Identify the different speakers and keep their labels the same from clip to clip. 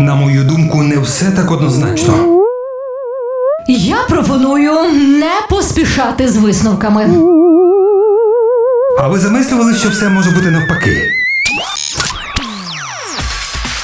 Speaker 1: На мою думку, не все так однозначно.
Speaker 2: Я пропоную не поспішати з висновками.
Speaker 1: А ви замислювали, що все може бути навпаки?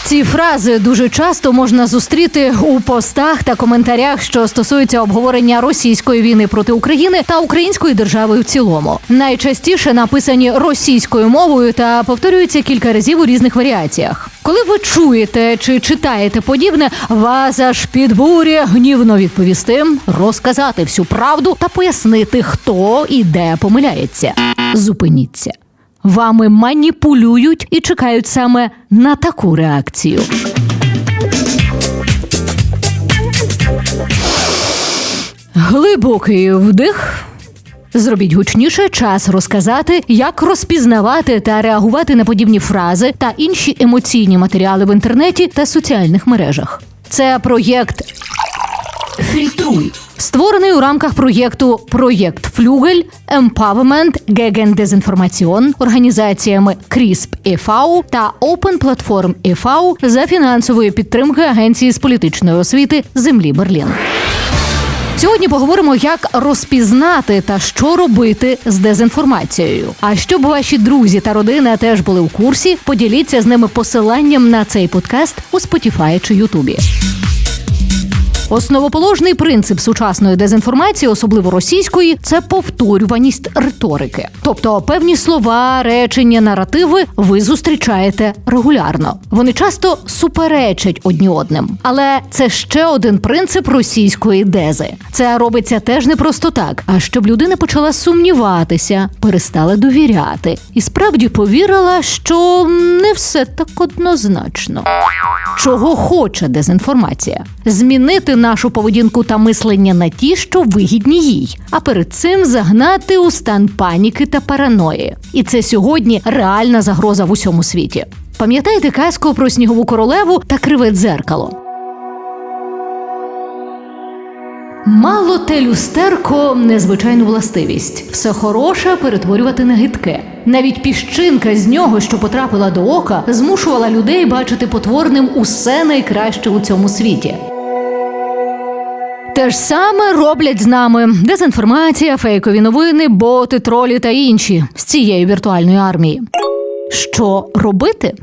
Speaker 2: Ці фрази дуже часто можна зустріти у постах та коментарях, що стосуються обговорення російської війни проти України та української держави в цілому. Найчастіше написані російською мовою та повторюються кілька разів у різних варіаціях. Коли ви чуєте чи читаєте подібне, вас аж підбурює гнівно відповісти, розказати всю правду та пояснити, хто і де помиляється. Зупиніться. Вами маніпулюють і чекають саме на таку реакцію. Глибокий вдих. Зробіть гучніше час розказати, як розпізнавати та реагувати на подібні фрази та інші емоційні матеріали в інтернеті та соціальних мережах. Це проєкт Фільтруй. Створений у рамках проєкту Проєкт Флюгель Gegen Desinformation організаціями CRISP e.V. та Open Platform e.V. за фінансової підтримки Агенції з політичної освіти землі Берлін. Сьогодні поговоримо, як розпізнати та що робити з дезінформацією. А щоб ваші друзі та родина теж були в курсі, поділіться з ними посиланням на цей подкаст у Spotify чи Ютубі. Основоположний принцип сучасної дезінформації, особливо російської, це повторюваність риторики. Тобто певні слова, речення, наративи ви зустрічаєте регулярно. Вони часто суперечать одні одним. Але це ще один принцип російської дези. Це робиться теж не просто так, а щоб людина почала сумніватися, перестала довіряти і справді повірила, що не все так однозначно. Чого хоче дезінформація? Змінити нашу поведінку та мислення на ті, що вигідні їй, а перед цим загнати у стан паніки та параної. І це сьогодні реальна загроза в усьому світі. Пам'ятаєте казку про снігову королеву та криве дзеркало? Мало те люстерко незвичайну властивість. Все хороше перетворювати на гидке. Навіть піщинка з нього, що потрапила до ока, змушувала людей бачити потворним усе найкраще у цьому світі. Те ж саме роблять з нами дезінформація, фейкові новини, боти, тролі та інші з цієї віртуальної армії. Що робити?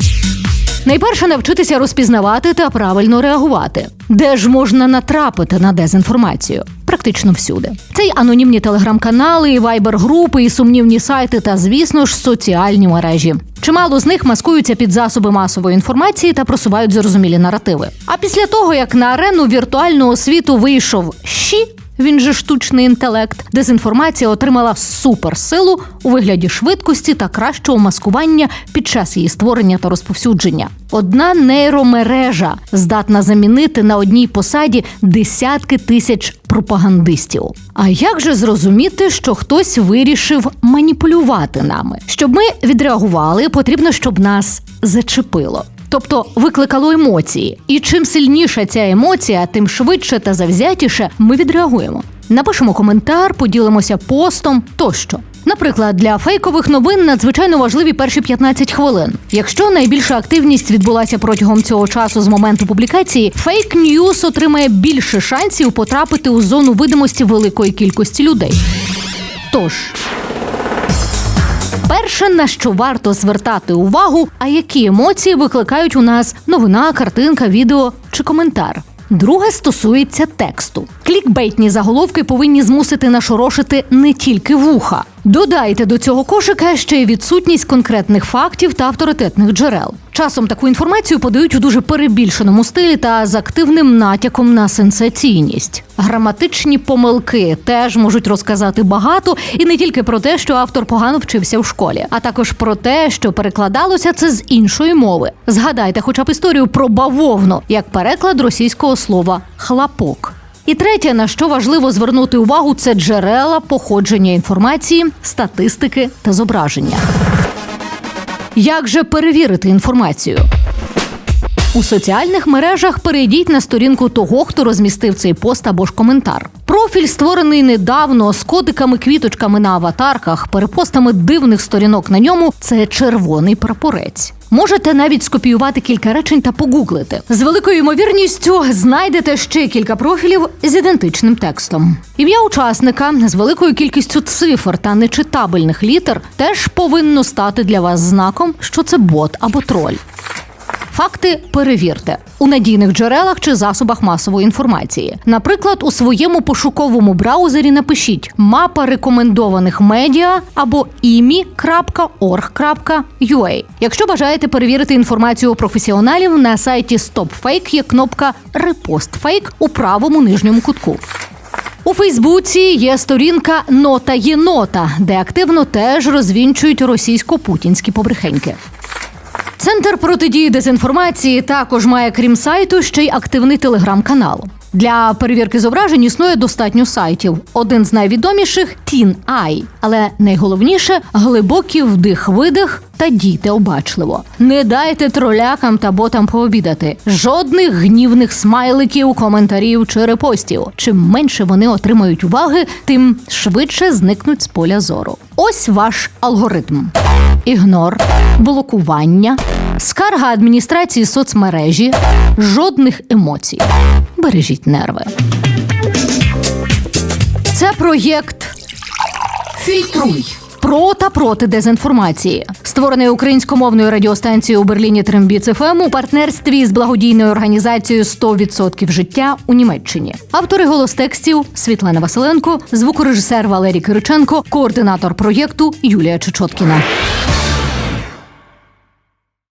Speaker 2: Найперше навчитися розпізнавати та правильно реагувати. Де ж можна натрапити на дезінформацію? Практично всюди. Це й анонімні телеграм-канали, і вайбер-групи, і сумнівні сайти, та, звісно ж, соціальні мережі. Чимало з них маскуються під засоби масової інформації та просувають зрозумілі наративи. А після того, як на арену віртуального світу вийшов щі, він же штучний інтелект, дезінформація отримала суперсилу у вигляді швидкості та кращого маскування під час її створення та розповсюдження. Одна нейромережа здатна замінити на одній посаді десятки тисяч пропагандистів. А як же зрозуміти, що хтось вирішив маніпулювати нами? Щоб ми відреагували, потрібно, щоб нас зачепило. Тобто викликало емоції, і чим сильніша ця емоція, тим швидше та завзятіше ми відреагуємо. Напишемо коментар, поділимося постом тощо. Наприклад, для фейкових новин надзвичайно важливі перші 15 хвилин. Якщо найбільша активність відбулася протягом цього часу з моменту публікації, фейк ньюс отримає більше шансів потрапити у зону видимості великої кількості людей. Тож Перше, на що варто звертати увагу, а які емоції викликають у нас новина, картинка, відео чи коментар. Друге стосується тексту. Клікбейтні заголовки повинні змусити нашорошити не тільки вуха. Додайте до цього кошика ще й відсутність конкретних фактів та авторитетних джерел. Часом таку інформацію подають у дуже перебільшеному стилі та з активним натяком на сенсаційність. Граматичні помилки теж можуть розказати багато, і не тільки про те, що автор погано вчився в школі, а також про те, що перекладалося це з іншої мови. Згадайте, хоча б історію про бавовну, як переклад російського слова хлапок. І третє, на що важливо звернути увагу, це джерела походження інформації, статистики та зображення. Як же перевірити інформацію? У соціальних мережах перейдіть на сторінку того, хто розмістив цей пост або ж коментар. Профіль створений недавно з кодиками, квіточками на аватарках, перепостами дивних сторінок на ньому. Це червоний прапорець. Можете навіть скопіювати кілька речень та погуглити. З великою ймовірністю знайдете ще кілька профілів з ідентичним текстом. Ім'я учасника з великою кількістю цифр та нечитабельних літер теж повинно стати для вас знаком, що це бот або троль. Факти перевірте у надійних джерелах чи засобах масової інформації. Наприклад, у своєму пошуковому браузері напишіть мапа рекомендованих медіа або imi.org.ua. Якщо бажаєте перевірити інформацію у професіоналів, на сайті StopFake є кнопка «Репостфейк» у правому нижньому кутку. У Фейсбуці є сторінка Нота єнота, де активно теж розвінчують російсько-путінські побрехеньки. Центр протидії дезінформації також має, крім сайту, ще й активний телеграм-канал. Для перевірки зображень існує достатньо сайтів. Один з найвідоміших TeenEye. Але найголовніше глибокий вдих-видих та дійте обачливо. Не дайте тролякам та ботам пообідати. Жодних гнівних смайликів, коментарів чи репостів. Чим менше вони отримають уваги, тим швидше зникнуть з поля зору. Ось ваш алгоритм: ігнор, блокування, скарга адміністрації соцмережі, жодних емоцій. Бережіть нерви. Це проєкт Фільтруй. Про та проти дезінформації, створений українськомовною радіостанцією у Берліні Трембіц ФМ у партнерстві з благодійною організацією «100% життя у Німеччині. Автори голостекстів Світлана Василенко, звукорежисер Валерій Кириченко, координатор проєкту Юлія Чечоткіна.